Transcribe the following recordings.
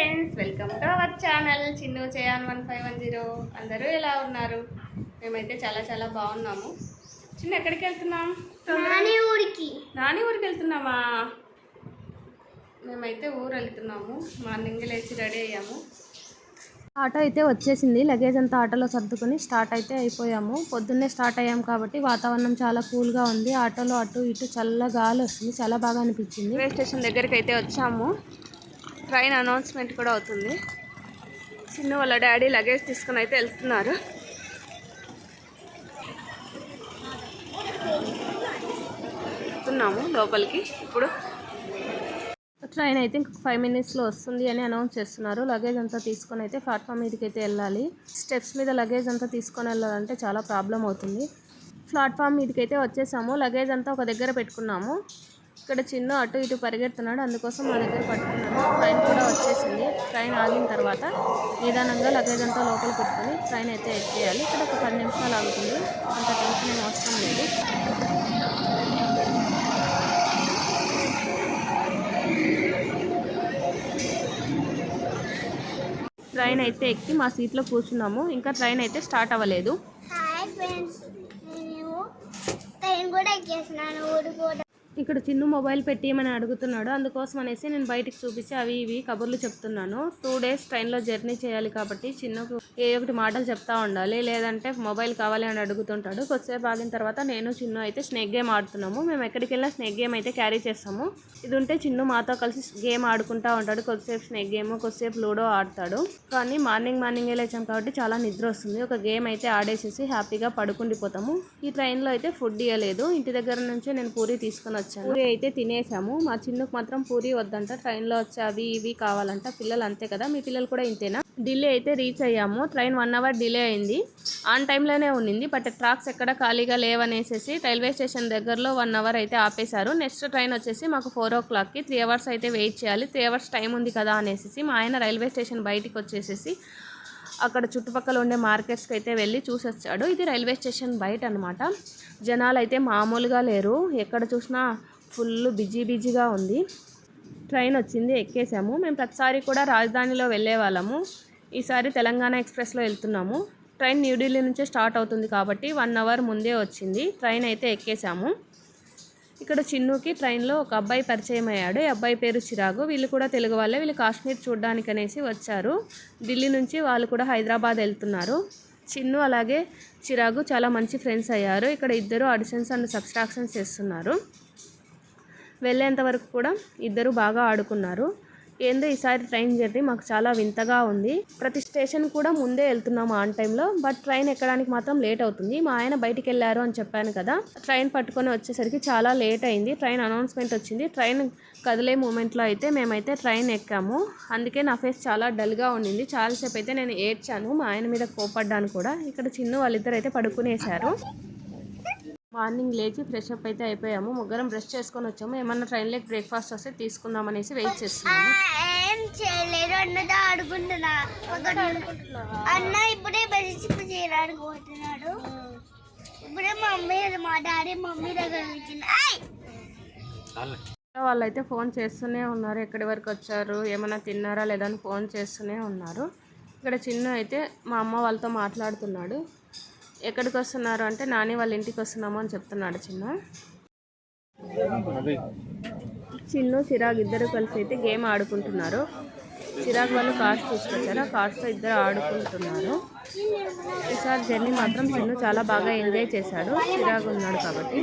Friends welcome to our channel. Chinnu చేయాన్ one five one zero. అందరూ ఎలా ఉన్నారు? మేమైతే చాలా చాలా బాగున్నాము. చిన్న ఎక్కడికి వెళ్తున్నాం? నాని ఊరికి. నాని ఊరికి వెళ్తున్నామా? మేమైతే ఊరు వెళ్తున్నాము. మార్నింగ్ లేచి రెడీ అయ్యాము. ఆటో అయితే వచ్చేసింది. లగేజ్ అంతా ఆటోలో సర్దుకొని స్టార్ట్ అయితే అయిపోయాము. పొద్దున్నే స్టార్ట్ అయ్యాం కాబట్టి వాతావరణం చాలా కూల్గా ఉంది. ఆటోలో అటు ఇటు చల్ల గాలి వస్తుంది. చాలా బాగా అనిపించింది. రైల్వే స్టేషన్ దగ్గరికి అయితే వచ్చాము. ట్రైన్ అనౌన్స్మెంట్ కూడా అవుతుంది. చిన్న వాళ్ళ డాడీ లగేజ్ తీసుకుని అయితే వెళ్తున్నారు. వెళ్తున్నాము లోపలికి ఇప్పుడు. ట్రైన్ అయితే ఇంకొక ఫైవ్ మినిట్స్లో వస్తుంది అని అనౌన్స్ చేస్తున్నారు. లగేజ్ అంతా తీసుకొని అయితే ప్లాట్ఫామ్ మీదకి అయితే వెళ్ళాలి. స్టెప్స్ మీద లగేజ్ అంతా తీసుకొని వెళ్ళాలంటే చాలా ప్రాబ్లం అవుతుంది. ప్లాట్ఫామ్ మీదకి అయితే వచ్చేసాము. లగేజ్ అంతా ఒక దగ్గర పెట్టుకున్నాము. ఇక్కడ చిన్న అటు ఇటు పరిగెడుతున్నాడు. అందుకోసం మా దగ్గర పట్టుకున్నాను ట్రైన్ కూడా వచ్చేసింది. ట్రైన్ ఆగిన తర్వాత నిదానంగా లగేజ్ అంతా లోపల పెట్టుకొని ట్రైన్ అయితే ఎక్కేయాలి. ఇక్కడ ఒక పది నిమిషాలు ఆగుతుంది. అంత టెన్షన్ ఏం అవసరం లేదు. ట్రైన్ అయితే ఎక్కి మా సీట్లో కూర్చున్నాము. ఇంకా ట్రైన్ అయితే స్టార్ట్ అవ్వలేదు. హాయ్ ఫ్రెండ్స్ నేను ట్రైన్ కూడా ఎక్కేసినాను ఊరు కూడా. ఇక్కడ చిన్న మొబైల్ పెట్టేయమని అడుగుతున్నాడు. అందుకోసం అనేసి నేను బయటికి చూపించి అవి ఇవి కబుర్లు చెప్తున్నాను. టూ డేస్ ట్రైన్లో జర్నీ చేయాలి కాబట్టి చిన్నకు ఏ ఒకటి మాటలు చెప్తా ఉండాలి. లేదంటే మొబైల్ కావాలి అని అడుగుతుంటాడు. కొద్దిసేపు ఆగిన తర్వాత నేను చిన్న అయితే స్నేక్ గేమ్ ఆడుతున్నాము. మేము ఎక్కడికి వెళ్ళినా స్నేక్ గేమ్ అయితే క్యారీ చేస్తాము. ఇది ఉంటే చిన్న మాతో కలిసి గేమ్ ఆడుకుంటా ఉంటాడు. కొద్దిసేపు స్నేక్ గేమ్ కొద్దిసేపు లూడో ఆడతాడు. కానీ మార్నింగ్ మార్నింగే లేచాం కాబట్టి చాలా నిద్ర వస్తుంది. ఒక గేమ్ అయితే ఆడేసేసి హ్యాపీగా పడుకుండిపోతాము. ఈ ట్రైన్లో అయితే ఫుడ్ ఇవ్వలేదు ఇంటి దగ్గర నుంచే నేను పూరి తీసుకొని వచ్చాను. పూరి అయితే తినేసాము. మా చిన్నకు మాత్రం పూరి వద్దంట. ట్రైన్లో వచ్చి అవి ఇవి కావాలంట. పిల్లలు అంతే కదా? మీ పిల్లలు కూడా ఇంతేనా? ఢిల్లీ అయితే రీచ్ అయ్యాము. ట్రైన్ వన్ అవర్ డిలే అయింది. ఆన్ టైంలోనే ఉండింది బట్ ట్రాక్స్ ఎక్కడ ఖాళీగా లేవనేసేసి రైల్వే స్టేషన్ దగ్గరలో వన్ అవర్ అయితే ఆపేశారు. నెక్స్ట్ ట్రైన్ వచ్చేసి మాకు ఫోర్ ఓ క్లాక్కి. త్రీ అవర్స్ అయితే వెయిట్ చేయాలి. త్రీ అవర్స్ టైం ఉంది కదా అనేసి మా ఆయన రైల్వే స్టేషన్ బయటికి వచ్చేసేసి అక్కడ చుట్టుపక్కల ఉండే మార్కెట్స్కి అయితే వెళ్ళి చూసొచ్చాడు. ఇది రైల్వే స్టేషన్ బయట అనమాట జనాలు అయితే మామూలుగా లేరు. ఎక్కడ చూసినా ఫుల్ బిజీ బిజీగా ఉంది. ట్రైన్ వచ్చింది ఎక్కేసాము. మేము ప్రతిసారి కూడా రాజధానిలో వెళ్ళే వాళ్ళము. ఈసారి తెలంగాణ ఎక్స్ప్రెస్లో వెళ్తున్నాము. ట్రైన్ న్యూఢిల్లీ నుంచే స్టార్ట్ అవుతుంది కాబట్టి వన్ అవర్ ముందే వచ్చింది. ట్రైన్ అయితే ఎక్కేసాము. ఇక్కడ చిన్నుకి ట్రైన్లో ఒక అబ్బాయి పరిచయం అయ్యాడు. ఈ అబ్బాయి పేరు చిరాగు. వీళ్ళు కూడా తెలుగు వాళ్ళే. వీళ్ళు కాశ్మీర్ చూడడానికి అనేసి వచ్చారు. ఢిల్లీ నుంచి వాళ్ళు కూడా హైదరాబాద్ వెళ్తున్నారు. చిన్ను అలాగే చిరాగు చాలా మంచి ఫ్రెండ్స్ అయ్యారు. ఇక్కడ ఇద్దరు ఆడిషన్స్ అండ్ సబ్స్ట్రాక్షన్స్ చేస్తున్నారు. వెళ్ళేంత వరకు కూడా ఇద్దరు బాగా ఆడుకున్నారు. ఏందో ఈసారి ట్రైన్ జర్నీ మాకు చాలా వింతగా ఉంది. ప్రతి స్టేషన్ కూడా ముందే వెళ్తున్నాము ఆన్ టైంలో బట్ ట్రైన్ ఎక్కడానికి మాత్రం లేట్ అవుతుంది. మా ఆయన బయటికి వెళ్ళారు అని చెప్పాను కదా ట్రైన్ పట్టుకొని వచ్చేసరికి చాలా లేట్ అయింది. ట్రైన్ అనౌన్స్మెంట్ వచ్చింది. ట్రైన్ కదిలే మూమెంట్లో అయితే మేమైతే ట్రైన్ ఎక్కాము. అందుకే నా ఫేస్ చాలా డల్గా ఉండింది. చాలాసేపు అయితే నేను ఏడ్చాను. మా ఆయన మీద కోపడ్డాను కూడా. ఇక్కడ చిన్న వాళ్ళిద్దరు అయితే పడుకునేశారు. మార్నింగ్ లేచి ఫ్రెష్ అప్ అయితే అయిపోయాము. ముగ్గురం బ్రష్ చేసుకొని వచ్చాము. ఏమన్నా ట్రైన్లోకి బ్రేక్ఫాస్ట్ వస్తే తీసుకుందాం అనేసి వెయిట్ చేస్తున్నాము. ఏం చేయలేదు అన్నతో ఆడుకుంటున్నా. అన్న ఇప్పుడే బెదిరింపు చేయడానికి పోతున్నాడు. ఇప్పుడే మమ్మీ మా డాడీ మమ్మీ దగ్గర వచ్చింది వాళ్ళైతే ఫోన్ చేస్తూనే ఉన్నారు. ఎక్కడి వరకు వచ్చారు? ఏమైనా తిన్నారా లేదా అని ఫోన్ చేస్తూనే ఉన్నారు. ఇక్కడ చిన్న అయితే మా అమ్మ వాళ్ళతో మాట్లాడుతున్నాడు. ఎక్కడికి వస్తున్నారు అంటే నాని వాళ్ళ ఇంటికి వస్తున్నాము అని చెప్తున్నాడు చిన్న. చిన్ను చిరాగ్ ఇద్దరు కలిసి అయితే గేమ్ ఆడుకుంటున్నారు. చిరాగ్ వాళ్ళు కార్స్ తీసుకొచ్చారు. ఆ కార్స్తో ఇద్దరు ఆడుకుంటున్నారు. ఈసారి జర్నీ మాత్రం చిన్ను చాలా బాగా ఎంజాయ్ చేశాడు. చిరాగ్ ఉన్నాడు కాబట్టి.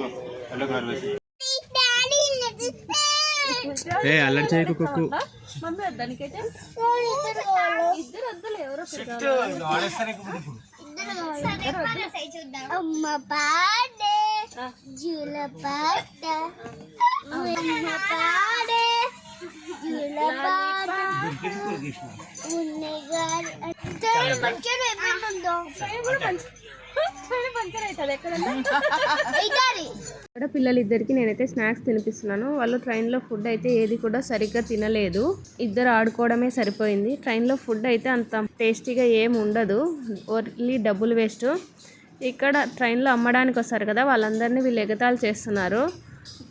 ఏ అల్లరి చేయకు కుక్కు. మమ్మీ వద్దానికైతే ఇద్దరు ఎవరో అమ్మ పాడే జూల పాట అమ్మ పాడే జూల పాట ఉన్నగారు మంచిగా. ఏమైందో ఇక్కడ పిల్లలిద్దరికి నేనైతే స్నాక్స్ తినిపిస్తున్నాను. వాళ్ళు ట్రైన్లో ఫుడ్ అయితే ఏది కూడా సరిగ్గా తినలేదు. ఇద్దరు ఆడుకోవడమే సరిపోయింది. ట్రైన్లో ఫుడ్ అయితే అంత టేస్టీగా ఏం ఉండదు. ఓన్లీ డబ్బులు వేస్ట్. ఇక్కడ ట్రైన్లో అమ్మడానికి వస్తారు కదా వాళ్ళందరినీ వీళ్ళు ఎగతాళి చేస్తున్నారు.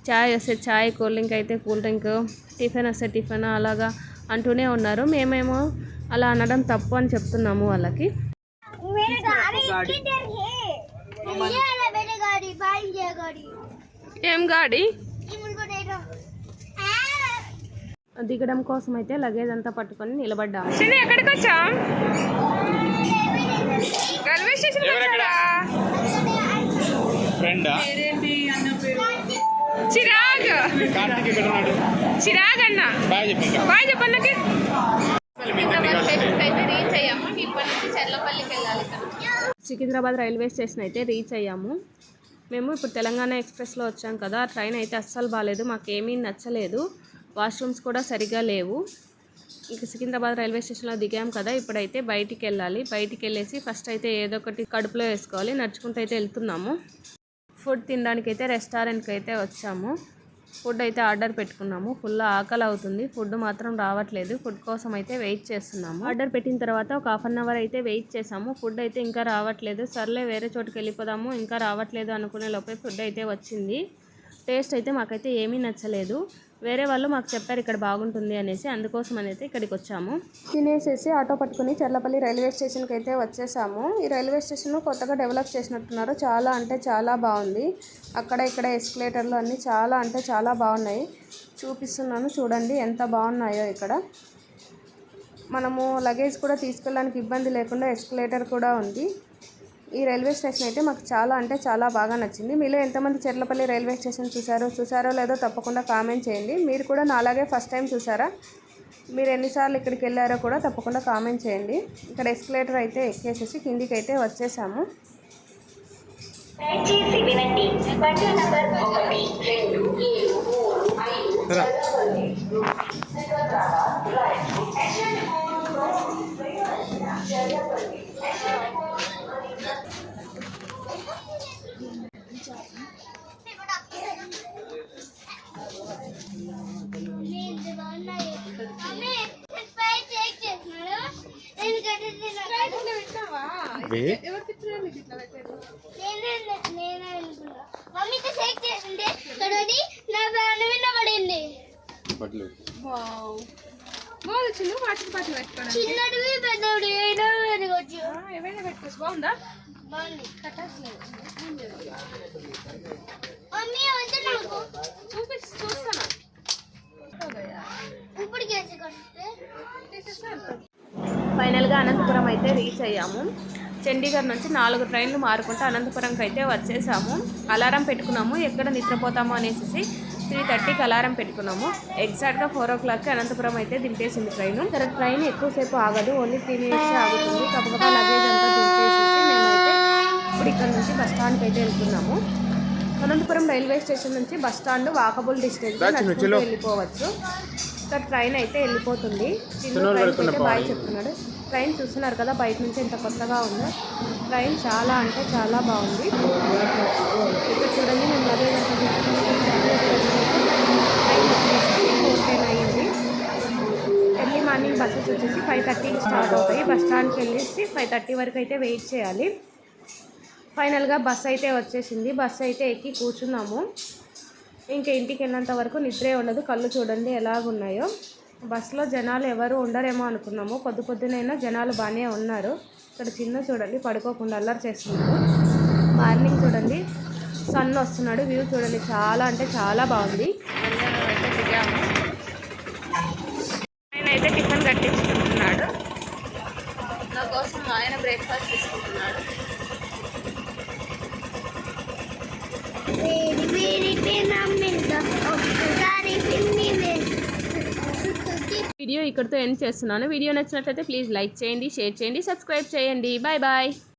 చాయ్ వస్తే చాయ్ కూల్ డ్రింక్ అయితే కూల్ డ్రింక్ టిఫిన్ వస్తే టిఫిన్ అలాగా అంటూనే ఉన్నారు. మేమేమో అలా అనడం తప్పు అని చెప్తున్నాము వాళ్ళకి. गाड़ी किधर है ये वाला मेरे गाड़ी भाई ये गाड़ी ఏం గాడి ये मुझको दे दो దిగడం కోసం అయితే లగేజ్ అంతా పట్టుకొని నిలబడ్డాము ఎక్కడికి వచ్చాం రైల్వే స్టేషన్ ఫ్రెండా చిరాగ్ కార్తీక్ ఎక్కడ ఉన్నాడు చిరాగ్ అన్న బాయ్ చెప్పు ఇంకా బాయ్ చెప్పన్నకి అయితే రీచ్ అయ్యాము సికింద్రాబాద్ రైల్వే స్టేషన్ అయితే రీచ్ అయ్యాము. మేము ఇప్పుడు తెలంగాణ ఎక్స్ప్రెస్లో వచ్చాం కదా ట్రైన్ అయితే అస్సలు బాగాలేదు మాకేమీ నచ్చలేదు. వాష్రూమ్స్ కూడా సరిగా లేవు. ఇక సికింద్రాబాద్ రైల్వే స్టేషన్లో దిగాం కదా ఇప్పుడైతే బయటికి వెళ్ళాలి. బయటికి వెళ్ళేసి ఫస్ట్ అయితే ఏదో ఒకటి కడుపులో వేసుకోవాలి నడుచుకుంటూ అయితే వెళ్తున్నాము. ఫుడ్ తినడానికి అయితే రెస్టారెంట్కి అయితే వచ్చాము. ఫుడ్ అయితే ఆర్డర్ పెట్టుకున్నాము. ఫుల్ ఆకలి అవుతుంది. ఫుడ్ మాత్రం రావట్లేదు. ఫుడ్ కోసం అయితే వెయిట్ చేస్తున్నాము. ఆర్డర్ పెట్టిన తర్వాత ఒక హాఫ్ అన్ అవర్ అయితే వెయిట్ చేసాము ఫుడ్ అయితే ఇంకా రావట్లేదు. సర్లే వేరే చోటుకి వెళ్ళిపోదాము. ఇంకా రావట్లేదు అనుకునే లోపే ఫుడ్ అయితే వచ్చింది. టేస్ట్ అయితే మాకైతే ఏమీ నచ్చలేదు. వేరే వాళ్ళు మాకు చెప్పారు ఇక్కడ బాగుంటుంది అనేసి అందుకోసం అయితే ఇక్కడికి వచ్చాము. తినేసేసి ఆటో పట్టుకుని చర్లపల్లి రైల్వే స్టేషన్కి అయితే వచ్చేసాము. ఈ రైల్వే స్టేషన్ కొత్తగా డెవలప్ చేసినట్టున్నారు. చాలా అంటే చాలా బాగుంది. అక్కడ ఇక్కడ ఎస్కలేటర్లు అన్నీ చాలా అంటే చాలా బాగున్నాయి. చూపిస్తున్నాను చూడండి ఎంత బాగున్నాయో ఇక్కడ. మనము లగేజ్ కూడా తీసుకెళ్ళడానికి ఇబ్బంది లేకుండా ఎస్కలేటర్ కూడా ఉంది. ఈ రైల్వే స్టేషన్ అయితే మాకు చాలా అంటే చాలా బాగా నచ్చింది మీలో ఎంతమంది చెర్లపల్లి రైల్వే స్టేషన్ చూసారో చూసారో లేదో తప్పకుండా కామెంట్ చేయండి మీరు కూడా నాలాగే ఫస్ట్ టైం చూసారా మీరు ఎన్నిసార్లు ఇక్కడికి వెళ్ళారో కూడా తప్పకుండా కామెంట్ చేయండి ఇక్కడ ఎస్కలేటర్ అయితే ఎక్కేసేసి కిందికి అయితే వచ్చేసాము దయచేసి వినండి బండి నంబర్ ఒకటి రెండు ఏడు మూడు ఐదు పడింది బాగుంది చిన్న పాటలు పెట్టుకోవడానికి చిన్నటివి పెద్దవి ఏదో పెరగచ్చు ఏమైనా పెట్టుకోవచ్చు బాగుందా బాగుంది మమ్మీ వద్దు నాకు చూపిస్తు. చూస్తాను ఇప్పుడు కేసు కొడితే ఫైనల్గా అనంతపురం అయితే రీచ్ అయ్యాము. చండీగఢ్ నుంచి నాలుగు ట్రైన్లు మారుకుంటూ అనంతపురంకి అయితే వచ్చేసాము. అలారం పెట్టుకున్నాము. ఎక్కడ నిద్రపోతాము అనేసి త్రీ థర్టీకి అలారం పెట్టుకున్నాము. ఎగ్జాక్ట్గా ఫోర్ ఓ క్లాక్కి అనంతపురం అయితే దింపేసింది ట్రైన్. సరే ట్రైన్ ఎక్కువసేపు ఆగదు. ఓన్లీ త్రీ మినిట్స్ ఆగుతుంది. కాకపోతే లగేజ్ అంతా దింపేసేసి మేమైతే ఇప్పుడు ఇక్కడ నుంచి బస్ స్టాండ్కి అయితే వెళ్తున్నాము. అనంతపురం రైల్వే స్టేషన్ నుంచి బస్ స్టాండ్ వాకబుల్ డిస్టెన్స్ వెళ్ళిపోవచ్చు. ఇక్కడ ట్రైన్ అయితే వెళ్ళిపోతుంది. ట్రైన్ అయితే బాయ్ చెప్తున్నాడు. ట్రైన్ చూస్తున్నారు కదా బయట నుంచి ఎంత కొత్తగా ఉందో. ట్రైన్ చాలా అంటే చాలా బాగుంది. ఇక్కడ చూడండి మేము లగేజ్ టెన్ అయ్యింది ఎర్లీ మార్నింగ్ బస్సెస్ వచ్చేసి ఫైవ్ థర్టీకి స్టార్ట్ అవుతాయి. బస్ స్టాండ్కి వెళ్ళేసి ఫైవ్ థర్టీ వరకు అయితే వెయిట్ చేయాలి. ఫైనల్గా బస్ అయితే వచ్చేసింది. బస్ అయితే ఎక్కి కూర్చున్నాము. ఇంకా ఇంటికి వెళ్ళేంత వరకు నిద్రే ఉండదు. కళ్ళు చూడండి ఎలాగున్నాయో. బస్సులో జనాలు ఎవరు ఉండరేమో అనుకున్నాము. పొద్దు పొద్దునైనా జనాలు బాగానే ఉన్నారు. ఇక్కడ చిన్న చూడండి పడుకోకుండా అల్లరి చేస్తున్నారు. మార్నింగ్ చూడండి సన్ వస్తున్నాడు. వ్యూ చూడండి చాలా అంటే చాలా బాగుంది. అయితే దిగాము ఆయన అయితే టిఫిన్ కట్టించుకుంటున్నాడు. నా కోసం ఆయన బ్రేక్ఫాస్ట్ తీసుకుంటున్నాడు. వీడియో ఇక్కడితో ఎండ్ చేస్తున్నాను. వీడియో నచ్చినట్లయితే ప్లీజ్ లైక్ చేయండి షేర్ చేయండి సబ్స్క్రైబ్ చేయండి. Bye bye.